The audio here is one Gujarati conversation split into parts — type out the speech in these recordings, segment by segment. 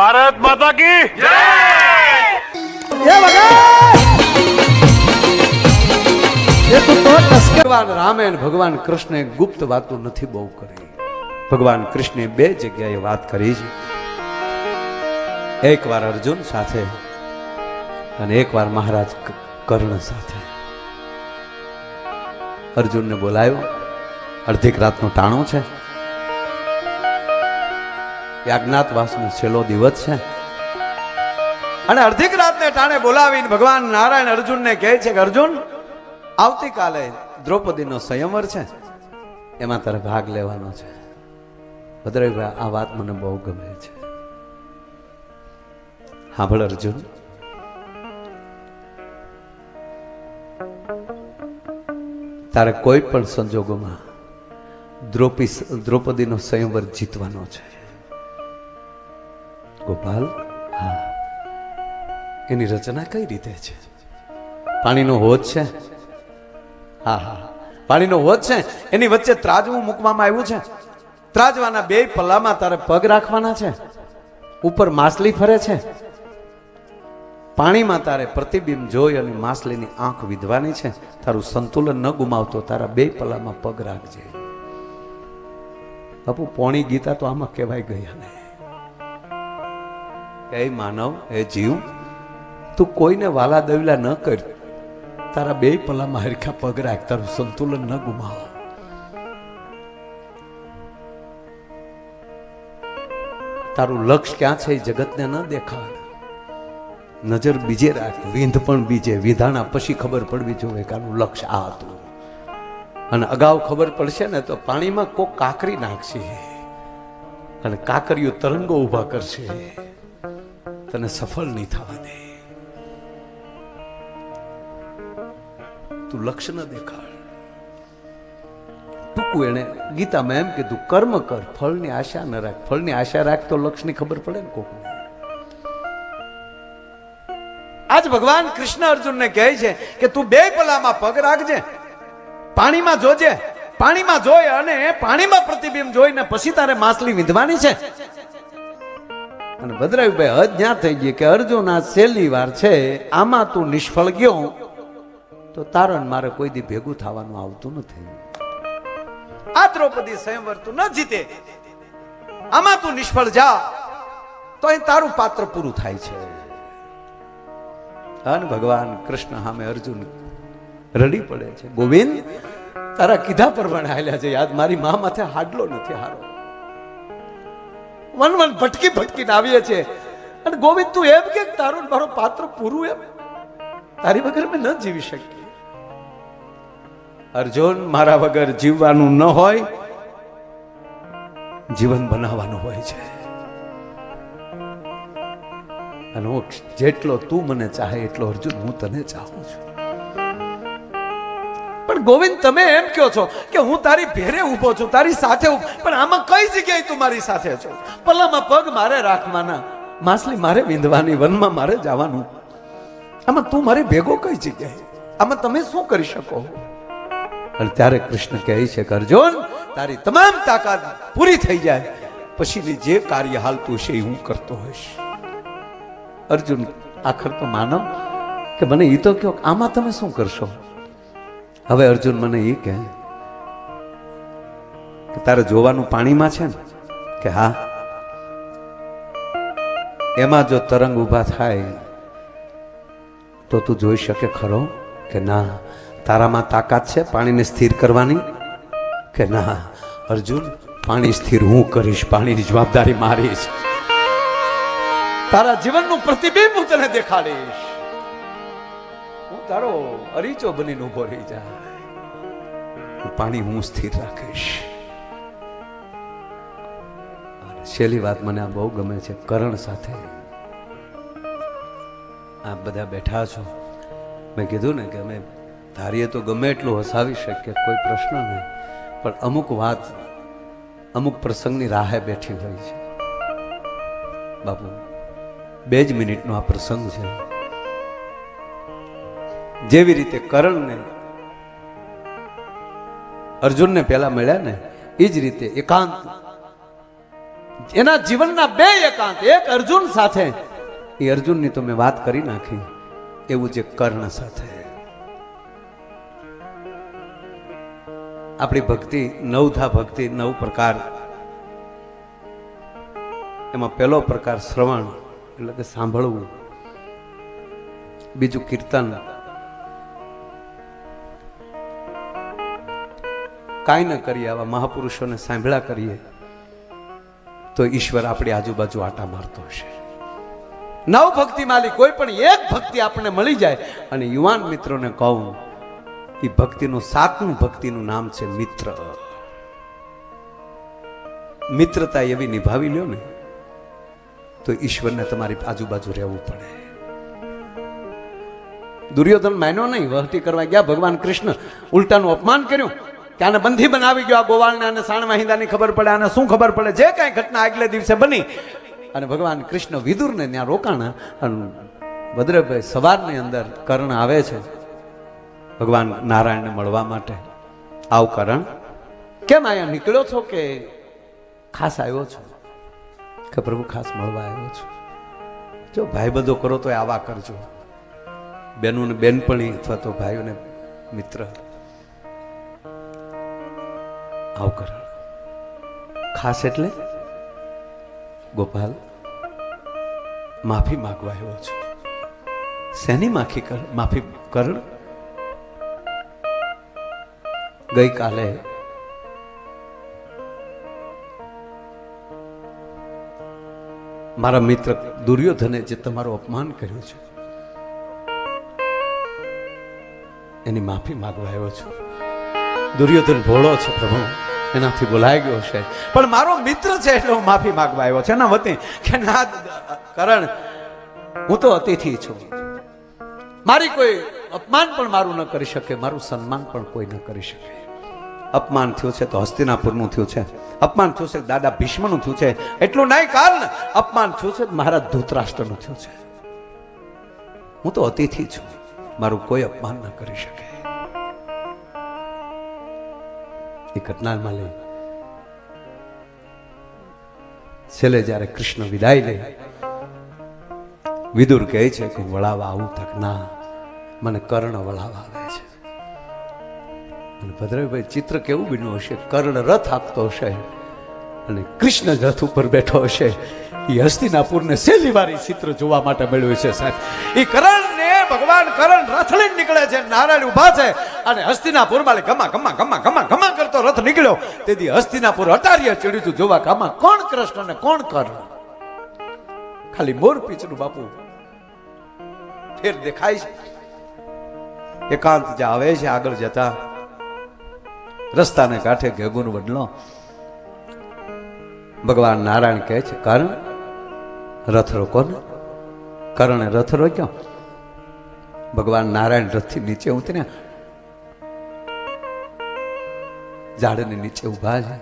ભારત માતા કી ભગવાન! રામે ભગવાન કૃષ્ણે ગુપ્ત વાતો નથી બહુ કરી. ભગવાન કૃષ્ણે બે જગ્યાએ વાત કરી છે. એકવાર અર્જુન સાથે અને એકવાર મહારાજ કર્ણ સાથે. અર્જુનને બોલાયો. અડધીક રાતનો ટાણો છે. અજ્ઞાતવાસનો છેલ્લો દિવસ છે. અને અડધીક રાતને ટાણે બોલાવીને ભગવાન નારાયણ અર્જુનને કહે છે કે, અર્જુન, આવતીકાલે દ્રૌપદીનો સંયમર છે. એમાં તારે ભાગ લેવાનો છે. ભદ્રભાઈ, આ વાત મને બહુ ગમે છે. સાંભળ અર્જુન. તારે કોઈ પણ સંજોગોમાં દ્રૌપદી દ્રૌપદીનો સંયમર જીતવાનો છે. ગોપાલ? હા. એની રચના કઈ રીતે છે? પાણીનો હોજ છે? હા હા. પાણીનો હોજ છે? એની વચ્ચે ત્રાજવું મૂકવામાં આવ્યું છે? ત્રાજવાના બે પલ્લામાં તારે પગ રાખવાના છે? ઉપર માછલી ફરે છે? પાણીમાં તારે પ્રતિબિંબ જોઈ અને માછલીની આંખ વિધવાની છે? તારું સંતુલન ન ગુમાવતો તારા બે પલ્લામાં પગ રાખજે. બાપુ, પોણી ગીતા તો આમાં કહેવાય ગયા ને એ માનવ હે જીવ, તું કોઈને વાલા દવલા ન કર. તારા બે પલામાં હરખા પગ રાખ, તારું સંતુલન ન ગુમાવો. તારું લક્ષ્ય ક્યાં છે એ જગતને ન દેખાડ. નજર બીજે રાખ, વિંધ પણ બીજે, વિધાણા પછી ખબર પડવી જોઈએ કે આનું લક્ષ્ય આ હતું. અને અગાઉ ખબર પડશે ને તો પાણીમાં કોક કાકરી નાખશે. અને કાકરીઓ તરંગો ઊભા કરશે. તને સફળ નહીં થવા દે તું લક્ષ્ય ન દેખાડ. ટૂંકું એને ગીતામાં એમ કીધું, કર્મ કર, ફળની આશા ન રાખ. ફળની આશા રાખ તો લક્ષ્યની ખબર પડે ને કોકને. આજ ભગવાન કૃષ્ણ અર્જુનને કહે છે કે તું બે પલામાં પગ રાખજે, પાણીમાં જોજે, પાણીમાં જોઈ અને પાણીમાં પ્રતિબિંબ જોઈને પછી તારે માછલી વિંધવાની છે. અને ભદ્રાયુભાઈ હદ જ્યાં થઈ ગઈ કે અર્જુન આ છેલ્લી વાર છે આમાં તું નિષ્ફળ ગયો તો તારણ મારે કોઈ દી ભેગું થવાનું આવતું નથી. આ દ્રૌપદી સ્વયંવર તું ન જીતે. આમાં તું નિષ્ફળ જા તો અહીં તારું પાત્ર પૂરું થાય છે. અને ભગવાન કૃષ્ણ સામે અર્જુન રડી પડે છે. ગોવિંદ તારા કીધા પ્રમાણે હાલ્યા છે. યાદ મારી મા માથે હાડલો નથી હારો વન વન ભટકી ભટકીને આવીએ છીએ. અને ગોવિંદ, તું એમ કે તારું મારો પાત્ર પૂરું એમ? તારી વગર મેં ન જીવી શકીએ. અર્જુન, મારા વગર જીવવાનું ન હોય, જીવન બનાવવાનું હોય છે. અને હું જેટલો તું મને ચાહે એટલો અર્જુન, હું તને ચાહું છું. પણ ગોવિંદ, તમે એમ કહો છો કે હું તારી ભેરે ઊભો છું, તારી સાથે પણ આમાં કઈ જગ્યાએ તું મારી સાથે છો? પલામાં પગ મારે રાખવાના, માછલી મારે વિંધવાની, વનમાં મારે જવાનું. આમાં તું મારી ભેગો કઈ જગ્યાએ? આમાં તમે શું કરી શકો? અને ત્યારે કૃષ્ણ કહે છે કે, અર્જુન, તારી તમામ તાકાત પૂરી થઈ જાય. પછીની જે કાર્ય હાલતું છે એ હું કરતો હોઈશ. અર્જુન આખર તો માનવ કે, મને એ તો કહો આમાં તમે શું કરશો? હવે અર્જુન મને એ કહે કે તારે જોવાનું પાણીમાં છે ને? કે હા. એમાં જો તરંગ ઊભા થાય તો તું જોઈ શકે ખરો કે ના, તારામાં તાકાત છે પાણીને સ્થિર કરવાની? કે ના, અર્જુન, પાણી સ્થિર હું કરીશ, પાણીની જવાબદારી મારી છે તારા જીવનનું પ્રતિબિંબ હું તને દેખાડીશ. તારો અરીચો બનીને ઊભો રહી જાય પાણી હું સ્થિર રાખીશ. છેલ્લી વાત મને આ બહુ ગમે છે, કરણ સાથે. આ બધા બેઠા છો. મેં કીધું ને કે અમે ધારીએ તો ગમે એટલું હસાવી શકીએ, કોઈ પ્રશ્ન નહીં. પણ અમુક વાત, અમુક પ્રસંગની રાહે બેઠી હોય છે. બાપુ, બે જ મિનિટનો આ પ્રસંગ છે. જેવી રીતે કરણને અર્જુનને પહેલા મળ્યા ને, એ જ રીતે એકાંત. એના જીવનના બે એકાંત, એક અર્જુન સાથે. એ અર્જુનની તો મેં વાત કરી નાખી, એવું જે કર્ણ સાથે. આપણી ભક્તિ, નવધા ભક્તિ, નવ પ્રકાર. એમાં પહેલો પ્રકાર શ્રવણ, એટલે કે સાંભળવું. બીજું કીર્તન. કાંઈ ન કરીએ, આવા મહાપુરુષોને સાંભળ્યા કરીએ, તો ઈશ્વર આપણી આજુબાજુ આટા મારતો હશે. નવ ભક્તિ માલી કોઈ પણ એક ભક્તિ આપણને મળી જાય. અને યુવાન મિત્રોને કહું એ ભક્તિનું સાતમું ભક્તિનું નામ છે મિત્ર. મિત્રતા એવી નિભાવી લ્યો ને, તો ઈશ્વરને તમારી આજુબાજુ રહેવું પડે. દુર્યોધન માન્યો નહીં, વહટી કરવા ગયા, ભગવાન કૃષ્ણ ઉલટાનું અપમાન કર્યું. કે આને બંધી બનાવી ગયો આ ગોવાળને અને સાણવાહિંદાની ખબર પડે, આને શું ખબર પડે? જે કાંઈ ઘટના આગલે દિવસે બની. અને ભગવાન કૃષ્ણ વિદુરને ત્યાં રોકાણા, અને ભદ્રભાઈ સવારની અંદર કર્ણ આવે છે, ભગવાન નારાયણને મળવા માટે. આવ કરણ. કેમ અહીંયા નીકળ્યો છો કે ખાસ આવ્યો છો? કે પ્રભુ ખાસ મળવા આવ્યો છું? જો ભાઈ બધો કરો તો આવા કરજો. બેનોને બેનપણી અથવા તો ભાઈઓને મિત્ર. આવ કરણ ખાસ એટલે ગોપાલ, માફી માગવા આવ્યો છું. શેની માફી કર, માફી કરણ ગઈકાલે મારા મિત્ર દુર્યોધને જે તમારું અપમાન કર્યું છે, એની માફી માગવા આવ્યો છું. દુર્યોધન ભોળો છે પ્રભુ. એનાથી બોલાઈ ગયો છે. પણ મારો મિત્ર છે એટલે હું માફી માગવા આવ્યો છે. એના વતી કે ના કરણ, હું તો અતિથિ છું. મારી કોઈ અપમાન પણ મારું ન કરી શકે, મારું સન્માન પણ કોઈ ન કરી શકે. અપમાન થયું છે તો હસ્તિનાપુરનું થયું છે. અપમાન થયું છે દાદા ભીષ્મનું થયું છે. એટલું નહીં કારણ, અપમાન થયું છે મહારાજ ધૂતરાષ્ટ્રનું થયું છે. હું તો અતિથિ છું. મારું કોઈ અપમાન ન કરી શકે. એ ઘટનામાં લઈ. છેલ્લે જ્યારે કૃષ્ણ વિદાય લે, વિદુર કહે છે કે વળાવા આવું તક મને કર્ણ વળાવા આવે છે. અને ભદ્રભાઈ ચિત્ર કેવું બન્યું હશે? કર્ણ રથ આપતો હશે અને કૃષ્ણ રથ ઉપર બેઠો હશે. એ હસ્તિનાપુરને સહેલી વાર ચિત્ર જોવા માટે મળ્યું છે સાહેબ. એ કરણને ભગવાન કરણ રથ લઈને નીકળે છે, નારાયણ ઊભા છે અને હસ્તિનાપુરમાં ગમા ગમા ગમા ગમા ગમા કરતો રથ નીકળ્યો. તેથી હસ્તિનાપુર અટારીએ ચડ્યું હતું જોવા કામાં કોણ કૃષ્ણ કોણ કર્ણ? ખાલી મોર પીચનું બાપુ ફેર દેખાય છે. એકાંત જે આવે છે, આગળ જતા. રસ્તાને કાંઠે ઘેગુન વડલો. ભગવાન નારાયણ કહે છે, કર્ણ, રથ રોકો ને. કરણે રથ રોક્યો. ભગવાન નારાયણ રથથી નીચે ઉતર્યા. ઝાડની નીચે ઊભા છે.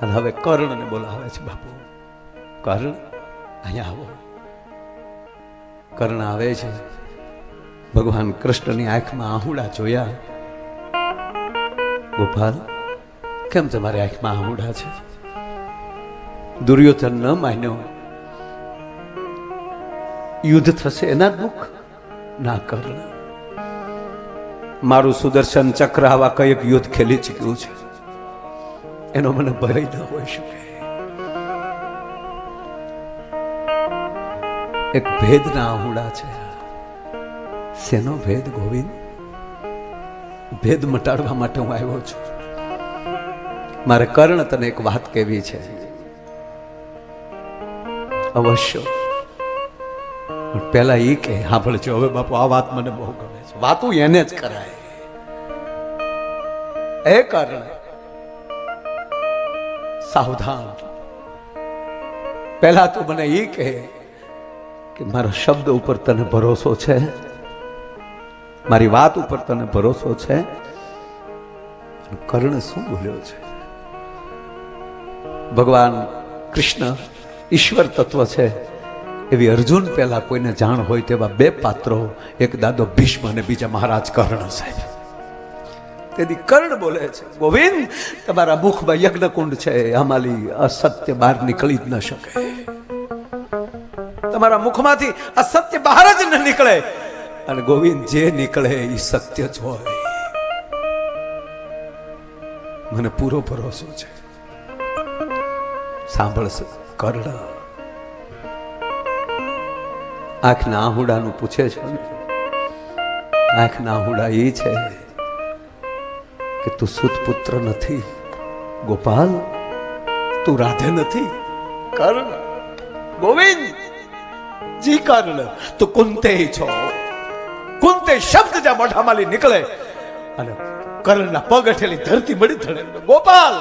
અને હવે કર્ણને બોલાવે છે, બાપુ. કર્ણ, અહીંયા આવો. કર્ણ આવે છે. ભગવાન કૃષ્ણની આંખમાં આહુડા જોયા. ગોપાલ, કેમ તમારી આંખમાં આહુડા છે? દુર્યોધન ન માન્યો. યુદ્ધ થશે એના દુઃખ ના, કર્ણ. મારું સુદર્શન ચક્ર આવા કંઈક યુદ્ધ ખેલી ચૂક્યું છે. એનો મને ભય ન હોઈ શકે. એક ભેદના આહુડા છે. શેનો ભેદ, ગોવિંદ? ભેદ મટાડવા માટે હું આવ્યો છું. મારે કર્ણ તને એક વાત કેવી છે. અવશ્ય. પહેલા એ કે સાંભળજો, હવે બાપુ, આ વાત મને બહુ ગમે. વાતું એને જ કરાય. એ કર્ણ સાવધાન. પહેલા તું મને એ કહે કે મારા શબ્દ ઉપર તને ભરોસો છે? મારી વાત ઉપર તને ભરોસો છે? કર્ણ શું બોલ્યો છે? ભગવાન કૃષ્ણ ઈશ્વર તત્વ છે. એવી અર્જુન પહેલા કોઈને જાણ હોય તેવા બે પાત્રો, એક દાદો ભીષ્મ અને બીજા મહારાજ કર્ણ સાહેબ. તેથી કર્ણ બોલે છે, ગોવિંદ, તમારા મુખમાં યજ્ઞકુંડ છે અમારી અસત્ય બહાર નીકળી જ ન શકે. તમારા મુખમાંથી અસત્ય બહાર જ ન નીકળે. અને ગોવિંદ જે નીકળે એ સત્ય જ હોય. મને પૂરો ભરોસો છે. સાંભળશે કર્ણ. આંખના આહુડાનું પૂછે છે. ને આંખના આહુડા એ છે કે તું સુતપુત્ર નથી. ગોપાલ, તું રાધે નથી. કર્ણ, ગોવિંદ, જી કર્ણ, તું કુંતે છો. કુંતે શબ્દ જ્યાં મોઢામાંથી નીકળે અને કર્ણના પગ હેઠેલી ધરતી મળી ધરે ગોપાલ,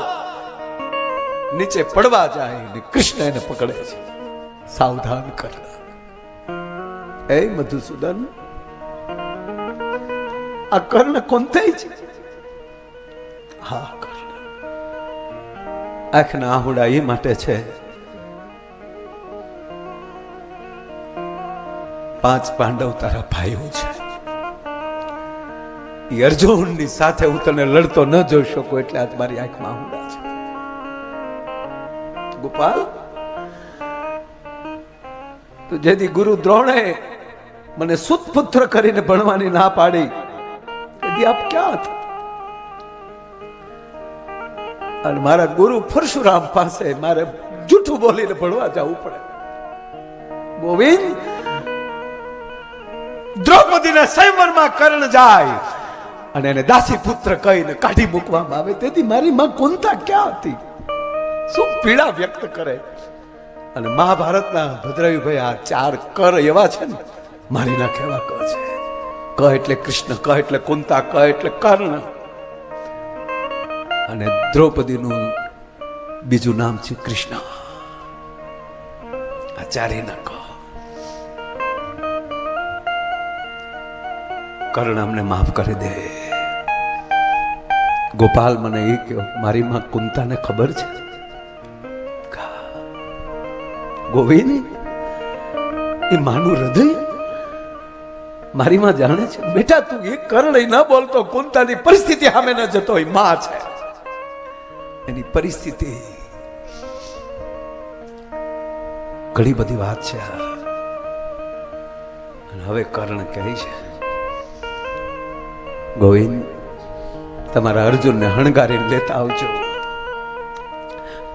નીચે પડવા જાય ને કૃષ્ણ એને પકડે છે. સાવધાન કર્ણ. એ મધુસૂદન, આ કર્ણ કોનતે છે? હા, કર્ણ. આંખના આહુડા એ માટે છે. પાંચ પાંડવ તારા ભાઈઓ છે. અર્જુનની સાથે હું તને લડતો ન જોઈ શકું એટલે આજ મારી આંખમાં આહુડા છે. ગોપાલ, તો જેથી ગુરુ દ્રોણે મને સુતપુત્ર કરીને ભણવાની ના પાડી. કદી આપ ક્યાં હતા? અને મારા ગુરુ પરશુરામ પાસે મારે જૂઠું બોલીને ભણવા જવું પડે. ગોવિંદ, દ્રૌપદીના સંવરમાં કર્ણ જાય અને એને દાસી પુત્ર કહીને કાઢી મૂકવામાં આવે. તેથી મારી માં કુંતા ક્યાં હતી? શું પીડા વ્યક્ત કરે? અને મહાભારતના ભદ્રવીભાઈ આ ચાર કર એવા છે ને મારી નાખે એવા ક છે. ક એટલે કૃષ્ણ ક એટલે કુંતા ક એટલે કર્ણ. અને દ્રૌપદીનું બીજું નામ છે કૃષ્ણ. આ ચારેયના ક કર્ણ અમને માફ કરી દે. ગોપાલ મને એ કહ્યો મારી માં કુંતાને ખબર છે? ગોવિંદ? એ માનું હૃદય? મારી માં જાણે છે. બેટા, તું એક કર્ણ ન બોલતો કુંતાની પરિસ્થિતિ સામે ન જતો હોય, માં છે. એની પરિસ્થિતિ ઘણી બધી વાત છે. અને હવે કર્ણ કહે છે. ગોવિંદ, તમારા અર્જુનને હણગારીને લેતા આવજો.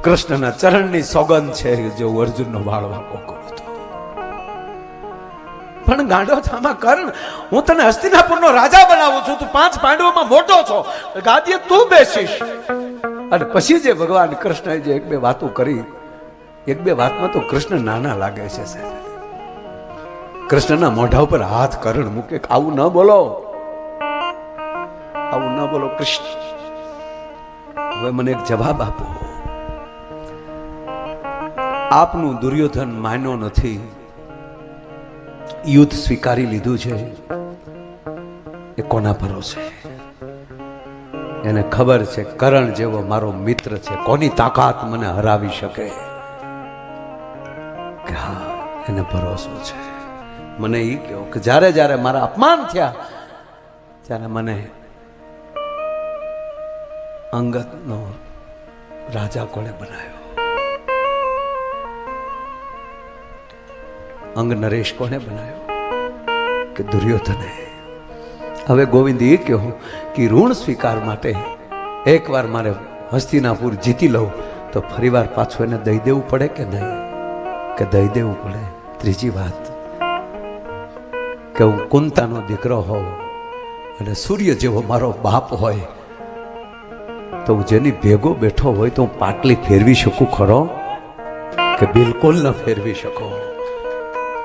કૃષ્ણના ચરણની સોગંદ છે, જો અર્જુનનો વાળ વાગો કરું તો પણ ગાંડો થામા કર્ણ, હું તને હસ્તિનાપુરનો રાજા બનાવું છું, તું પાંચ પાંડવોમાં મોટો છો. ગાદીએ તું બેસીશ. અને પછી જે ભગવાન કૃષ્ણએ જે એક બે વાતો કરી, એક બે વાતમાં તો કૃષ્ણ નાના લાગે છે સાહેબ. કૃષ્ણના મોઢા ઉપર હાથ કરણ મૂકે, આવું ન બોલો. આવું ન બોલો, કૃષ્ણ. હવે મને એક જવાબ આપો. આપનું દુર્યોધન માન્યો નથી. યુદ્ધ સ્વીકારી લીધું છે. એ કોના ભરોસે? એને ખબર છે, કરણ જેવો મારો મિત્ર છે. કોની તાકાત મને હરાવી શકે? કે હા, એને ભરોસો છે. મને એ કહો કે જ્યારે જ્યારે મારા અપમાન થયા, ત્યારે મને અંગતનો રાજા કોણે બનાવ્યો? અંગ નરેશ કોને બનાવ્યો કે દુર્યોધને? હવે ગોવિંદ એ કહ્યું કે ઋણ સ્વીકાર માટે એકવાર મારે હસ્તિનાપુર જીતી લઉં, તો ફરીવાર પાછું એને દઈ દેવું પડે કે નહીં? કે દઈ દેવું પડે? ત્રીજી વાત, કે હું કુંતાનો દીકરો હોઉં અને સૂર્ય જેવો મારો બાપ હોય, તો હું જેની ભેગો બેઠો હોય તો હું પાટલી ફેરવી શકું ખરો? કે બિલકુલ ન ફેરવી શકો?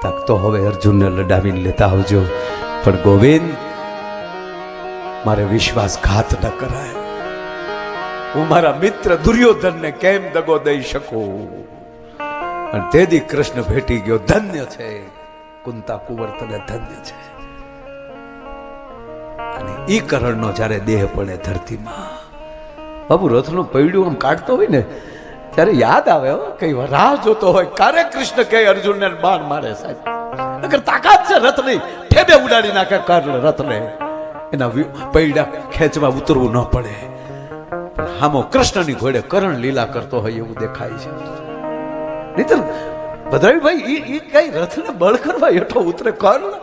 તક તો હવે અર્જુનને લડાવીને લેતા આવજો. પણ ગોવિંદ, મારે વિશ્વાસઘાત ન કરાય. હું મારા મિત્ર દુર્યોધનને કેમ દગો દઈ શકું? અને તેથી કૃષ્ણ ભેટી ગયો, ધન્ય છે. કુંતા કુંવર તને ધન્ય છે. અને ઈ કરણનો જ્યારે દેહ પડે ધરતીમાં. બાબુ રથનો પૈડું આમ કાઢતો હોય ને ત્યારે યાદ આવે કઈ રાહ જોતો હોય ક્યારે કૃષ્ણ કે અર્જુનને બાણ મારે સાહેબ. અગર તાકાત છે રથની, ઠેબે ઉડાડી નાખે, કર્ણ રથને એના પૈડા ખેંચવા ઉતરવું ન પડે. હામો કૃષ્ણની ઘોડે કરણ લીલા કરતો હોય એવું દેખાય છે. નહીતર ભદ્રાવીભાઈ એ કઈ રથને બળ કરવા હેઠો ઉતરે કર્ણ?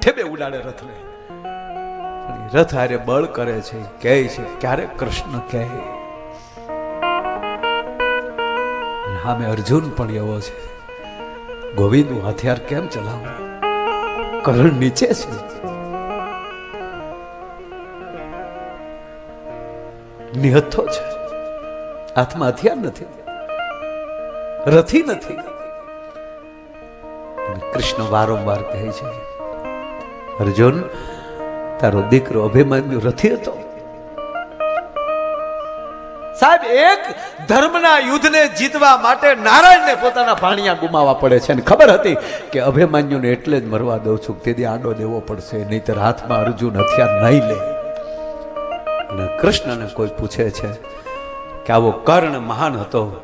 ઠેબે ઉડાડે રથને. રથ હારે બળ કરે છે કહે છે, ક્યારે કૃષ્ણ કહે? સામે અર્જુન પણ એવો છે. ગોવિંદનું હથિયાર કેમ ચલાવવું કરણ નીચે છે. નિહત્થો છે. હાથમાં હથિયાર નથી. રથી નથી. કૃષ્ણ વારંવાર કહે છે, અર્જુન, તારો દીકરો અભિમન્યુ રથી હતો. સાહેબ, એક ધર્મના યુદ્ધને જીતવા માટે નારાયણને પોતાના ભાણિયા ગુમાવવા પડે છે. અને ખબર હતી કે અભિમન્યુને એટલે જ મરવા દઉં છું. તેથી આંડો દેવો પડશે, નહીતર હાથમાં અર્જુન હથિયાર નહીં લે. અને કૃષ્ણને કોઈ પૂછે છે કે આવો કર્ણ મહાન હતો.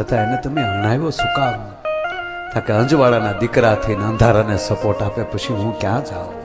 છતાં એને તમે હણાવ્યો શું કામ? કે અંજવાળાના દીકરા થઈને અંધારાને સપોર્ટ આપે, પછી હું ક્યાં જાઉં?